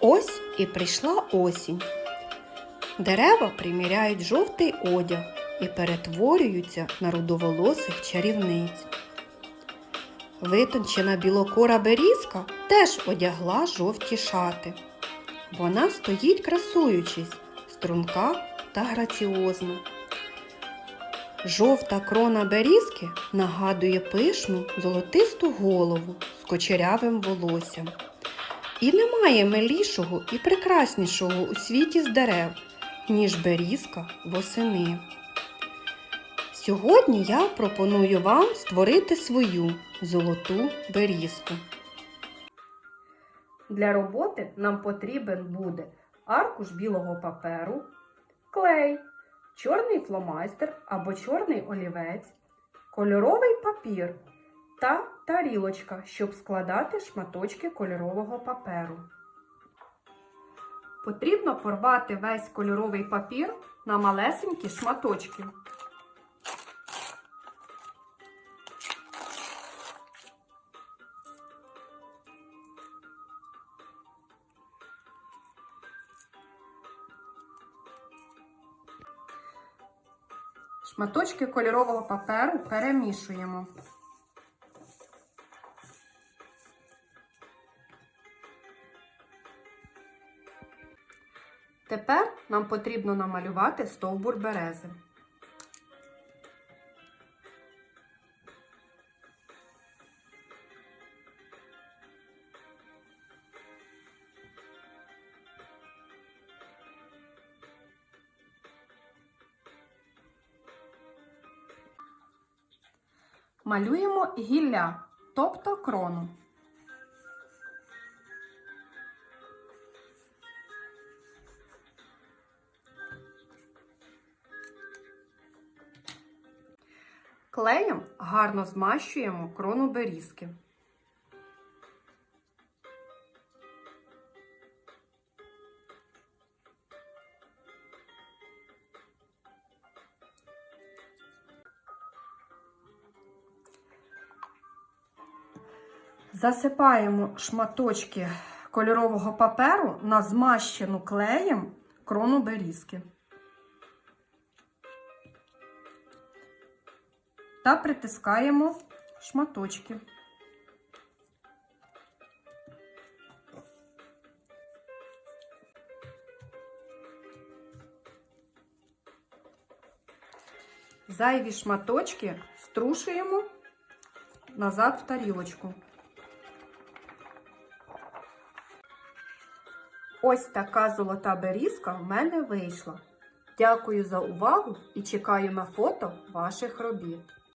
Ось і прийшла осінь. Дерева приміряють жовтий одяг і перетворюються на рудоволосих чарівниць. Витончена білокора берізка теж одягла жовті шати. Вона стоїть красуючись, струнка та граціозна. Жовта крона берізки нагадує пишну золотисту голову з кочерявим волоссям. І немає милішого і прекраснішого у світі з дерев, ніж берізка восени. Сьогодні я пропоную вам створити свою золоту берізку. Для роботи нам потрібен буде аркуш білого паперу, клей, чорний фломастер або чорний олівець, кольоровий папір та тарілочка, щоб складати шматочки кольорового паперу. Потрібно порвати весь кольоровий папір на малесенькі шматочки. Шматочки кольорового паперу перемішуємо. Тепер нам потрібно намалювати стовбур берези. Малюємо гілля, тобто крону. Клеєм гарно змащуємо крону берізки. Засипаємо шматочки кольорового паперу на змащену клеєм крону берізки. Та притискаємо шматочки. Зайві шматочки струшуємо назад в тарілочку. Ось така золота берізка в мене вийшла. Дякую за увагу і чекаю на фото ваших робіт.